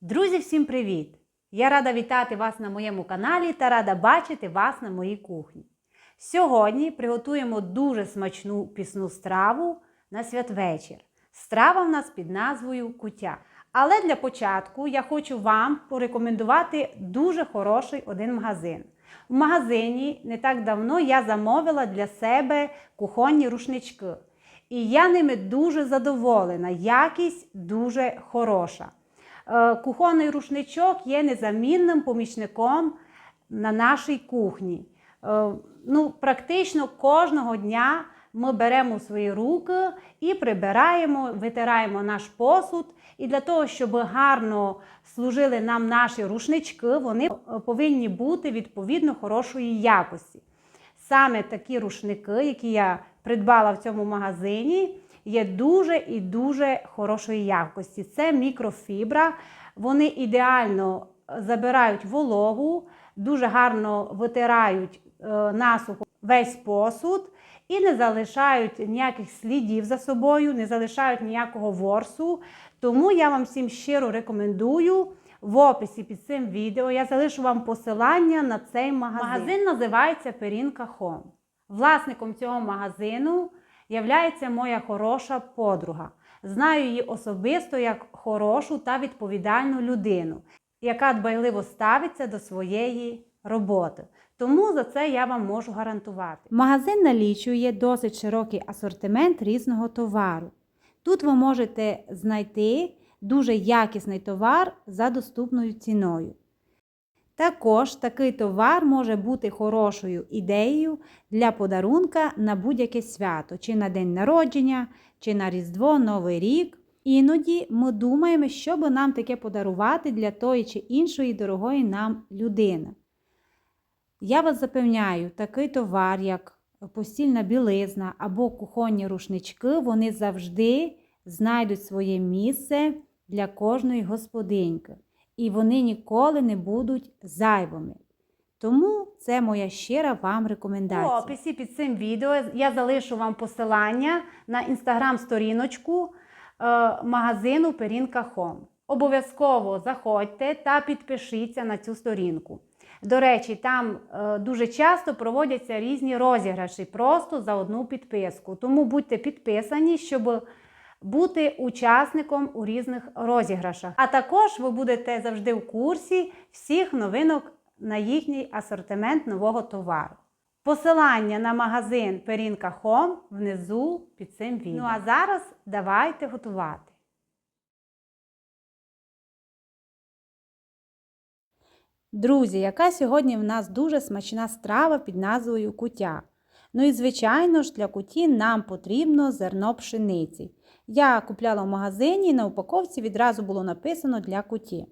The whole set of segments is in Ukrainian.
Друзі, всім привіт! Я рада вітати вас на моєму каналі та рада бачити вас на моїй кухні. Сьогодні приготуємо дуже смачну пісну страву на святвечір. Страва в нас під назвою куття. Але для початку я хочу вам порекомендувати дуже хороший один магазин. В магазині не так давно я замовила для себе кухонні рушнички. І я ними дуже задоволена. Якість дуже хороша. Е, Кухонний рушничок є незамінним помічником на нашій кухні. Е, Ну, практично кожного дня ми беремо свої руки і прибираємо, витираємо наш посуд. І для того, щоб гарно служили нам наші рушнички, вони е, повинні бути відповідно хорошої якості. Саме такі рушники, які я придбала в цьому магазині, є дуже і дуже хорошої якості. Це мікрофібра. Вони ідеально забирають вологу, дуже гарно витирають е, насухо весь посуд і не залишають ніяких слідів за собою, не залишають ніякого ворсу. Тому я вам всім щиро рекомендую. В описі під цим відео я залишу вам посилання на цей магазин. Магазин називається Перінка Хом. Власником цього магазину являється моя хороша подруга. Знаю її особисто як хорошу та відповідальну людину, яка дбайливо ставиться до своєї роботи. Тому за це я вам можу гарантувати. Магазин налічує досить широкий асортимент різного товару. Тут ви можете знайти дуже якісний товар за доступною ціною. Також такий товар може бути хорошою ідеєю для подарунка на будь-яке свято, чи на день народження, чи на Різдво, Новий рік. Іноді ми думаємо, що би нам таке подарувати для тої чи іншої дорогої нам людини. Я вас запевняю, такий товар, як постільна білизна або кухонні рушнички, вони завжди знайдуть своє місце для кожної господиньки. І вони ніколи не будуть зайвими. Тому це моя щира вам рекомендація. В описі під цим відео я залишу вам посилання на інстаграм-сторіночку е, магазину Перінка Хом. Обов'язково заходьте та підпишіться на цю сторінку. До речі, там е, дуже часто проводяться різні розіграші просто за одну підписку. Тому будьте підписані, щоб бути учасником у різних розіграшах. А також ви будете завжди в курсі всіх новинок на їхній асортимент нового товару. Посилання на магазин Перінка Хом внизу під цим відео. Ну а зараз давайте готувати. Друзі, яка сьогодні в нас дуже смачна страва під назвою кутя. Ну і, звичайно ж, для куті нам потрібно зерно пшениці. Я купляла в магазині, на упаковці відразу було написано для куті.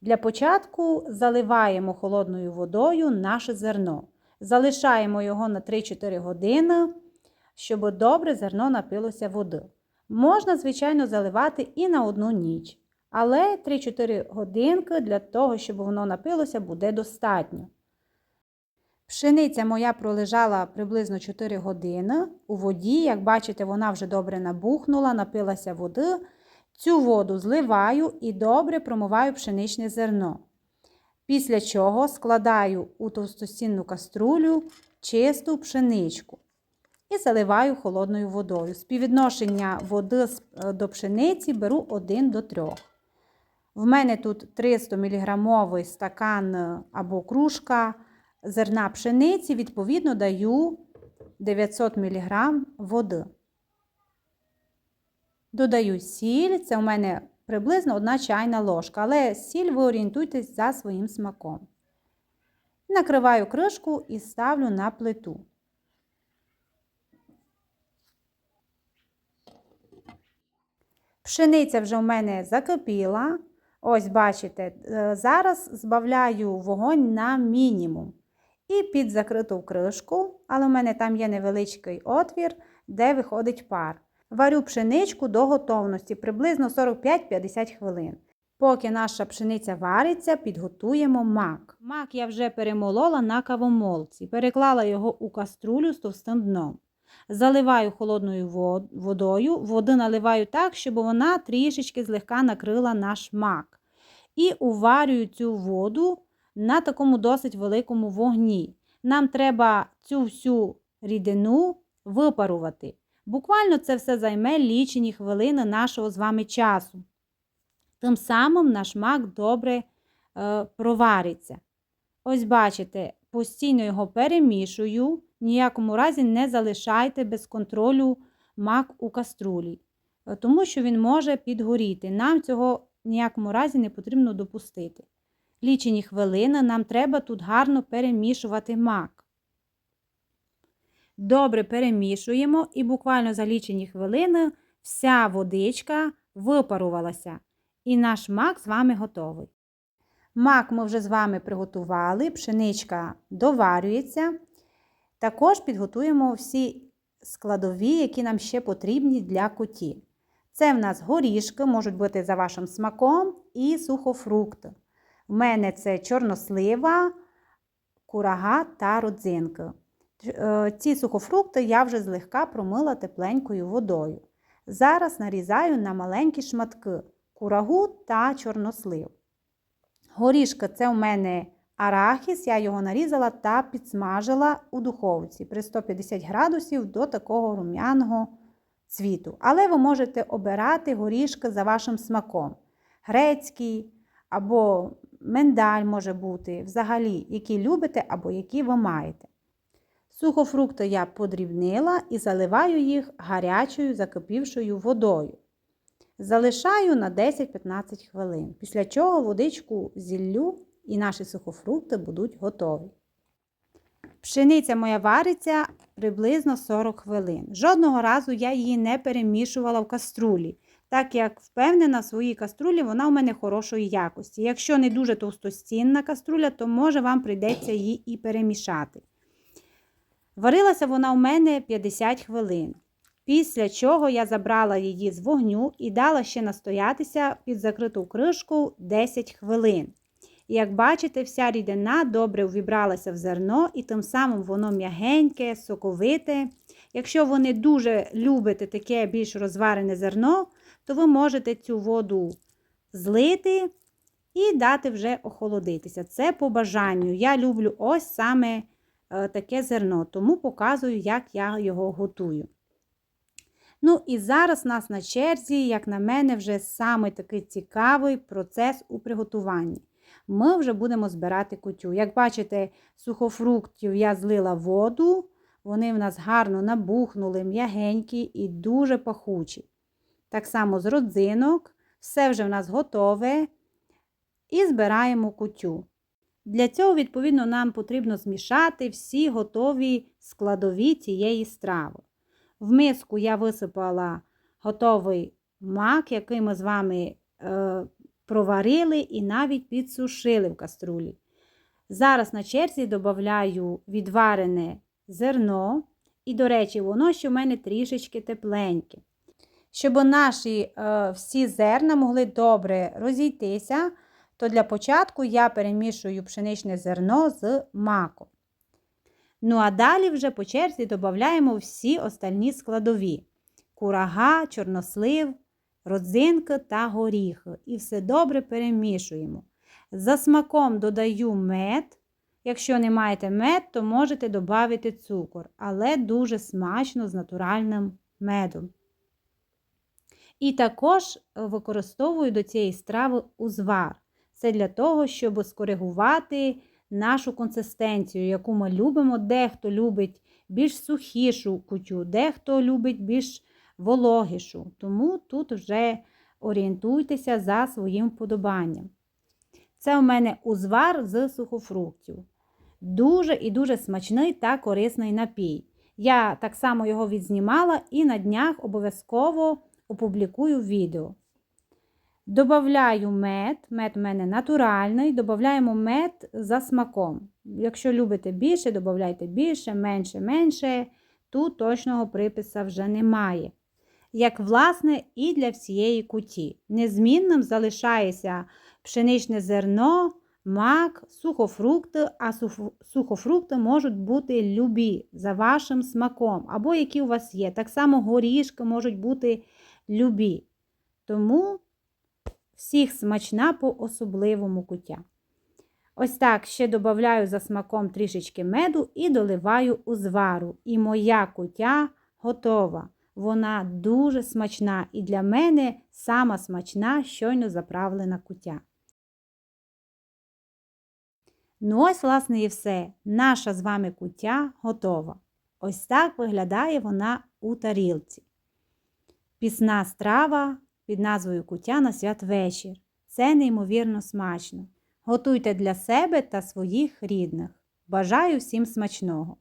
Для початку заливаємо холодною водою наше зерно. Залишаємо його на 3-4 години, щоб добре зерно напилося води. Можна, звичайно, заливати і на одну ніч. Але 3-4 годинки для того, щоб воно напилося, буде достатньо. Пшениця моя пролежала приблизно 4 години у воді. Як бачите, вона вже добре набухнула, напилася води. Цю воду зливаю і добре промиваю пшеничне зерно. Після чого складаю у товстостінну каструлю чисту пшеничку і заливаю холодною водою. Співвідношення води до пшениці беру 1 до 3. В мене тут 300 мг стакан або кружка зерна пшениці, відповідно, даю 900 мг води. Додаю сіль, це у мене приблизно одна чайна ложка, але сіль ви орієнтуйтесь за своїм смаком. Накриваю кришку і ставлю на плиту. Пшениця вже в мене закипіла. Ось, бачите, зараз збавляю вогонь на мінімум. І під закриту кришку, але в мене там є невеличкий отвір, де виходить пар. Варю пшеничку до готовності приблизно 45-50 хвилин. Поки наша пшениця вариться, підготуємо мак. Мак я вже перемолола на кавомолці, переклала його у каструлю з товстим дном. Заливаю холодною водою, воду наливаю так, щоб вона трішечки злегка накрила наш мак. і уварюю цю воду на такому досить великому вогні. Нам треба цю всю рідину випарувати. Буквально це все займе лічені хвилини нашого з вами часу. Тим самим наш мак добре е, провариться. Ось бачите, постійно його перемішую, ніякому разі не залишайте без контролю мак у каструлі, е, тому що він може підгоріти. Нам цього ніякому разі не потрібно допустити. Лічені хвилини нам треба тут гарно перемішувати мак. Добре перемішуємо і буквально за лічені хвилини вся водичка випарувалася. І наш мак з вами готовий. Мак ми вже з вами приготували, пшеничка доварюється. Також підготуємо всі складові, які нам ще потрібні для куті. Це в нас горішки, можуть бути за вашим смаком, і сухофрукти. У мене це чорнослива, курага та родзинки. Е, Ці сухофрукти я вже злегка промила тепленькою водою. Зараз нарізаю на маленькі шматки курагу та чорнослив. Горішка це у мене арахіс, я його нарізала та підсмажила у духовці при 150 градусів до такого рум'яного цвіту. Але ви можете обирати горішки за вашим смаком. Грецький або миндаль може бути, взагалі, які любите або які ви маєте. Сухофрукти я подрібнила і заливаю їх гарячою закипівшою водою. Залишаю на 10-15 хвилин, після чого водичку зіллю і наші сухофрукти будуть готові. Пшениця моя вариться приблизно 40 хвилин. Жодного разу я її не перемішувала в каструлі, так як впевнена в своїй каструлі вона у мене хорошої якості. Якщо не дуже товстостінна каструля, то може вам прийдеться її і перемішати. Варилася вона у мене 50 хвилин. Після чого я забрала її з вогню і дала ще настоятися під закриту кришку 10 хвилин. І як бачите, вся рідина добре увібралася в зерно, і тим самим воно м'ягеньке, соковите. Якщо ви не дуже любите таке більш розварене зерно, то ви можете цю воду злити і дати вже охолодитися. Це по бажанню. Я люблю ось саме е, таке зерно, тому показую, як я його готую. Ну і зараз у нас на черзі, як на мене, вже саме такий цікавий процес у приготуванні. Ми вже будемо збирати кутю. Як бачите, сухофруктів я злила воду, вони в нас гарно набухнули, м'ягенькі і дуже пахучі. Так само з родзинок, все вже в нас готове. І збираємо кутю. Для цього, відповідно, нам потрібно змішати всі готові складові цієї страви. В миску я висипала готовий мак, який ми з вами е, проварили і навіть підсушили в каструлі. Зараз на черзі додаю відварене зерно, і, до речі, воно ще в мене трішечки тепленьке. Щоб наші е, всі зерна могли добре розійтися, то для початку я перемішую пшеничне зерно з маком. Ну, а далі вже по черзі додаємо всі остальні складові: курага, чорнослив, родзинки та горіхи. І все добре перемішуємо. За смаком додаю мед. Якщо не маєте мед, то можете додати цукор, але дуже смачно з натуральним медом. І також використовую до цієї страви узвар. Це для того, щоб скоригувати нашу консистенцію, яку ми любимо. Дехто любить більш сухішу кутю, дехто любить більш вологішу. Тому тут вже орієнтуйтеся за своїм вподобанням. Це у мене узвар з сухофруктів. Дуже і дуже смачний та корисний напій. Я так само його відзнімала і на днях обов'язково опублікую відео. Добавляю мед, мед у мене натуральний, додаємо мед за смаком. Якщо любите більше, додайте більше, менше, менше. Тут точного припису вже немає. Як, власне, і для всієї куті. Незмінним залишається пшеничне зерно, мак, сухофрукти, а сухофрукти можуть бути любі за вашим смаком, або які у вас є. Так само горішки можуть бути любі. Тому Всіх смачна по особливому куття. Ось так ще додаю за смаком трішечки меду і доливаю у звару. І моя кутя готова. Вона дуже смачна і для мене сама смачна, щойно заправлена кутя. Ну ось, власне, і все. Наша з вами кутя готова. Ось так виглядає вона у тарілці. Пісна страва під назвою Кутя на святвечір. Це неймовірно смачно. Готуйте для себе та своїх рідних. Бажаю всім смачного!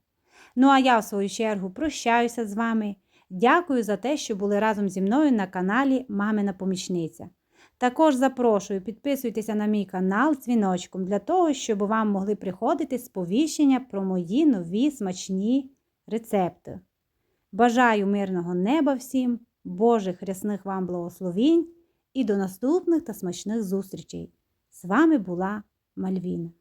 Ну а я, в свою чергу, прощаюся з вами. Дякую за те, що були разом зі мною на каналі Мамина Помічниця. Також запрошую, підписуйтеся на мій канал дзвіночком для того, щоб вам могли приходити сповіщення про мої нові смачні рецепти. Бажаю мирного неба всім, Божих рясних вам благословінь і до наступних та смачних зустрічей! З вами була Мальвіна.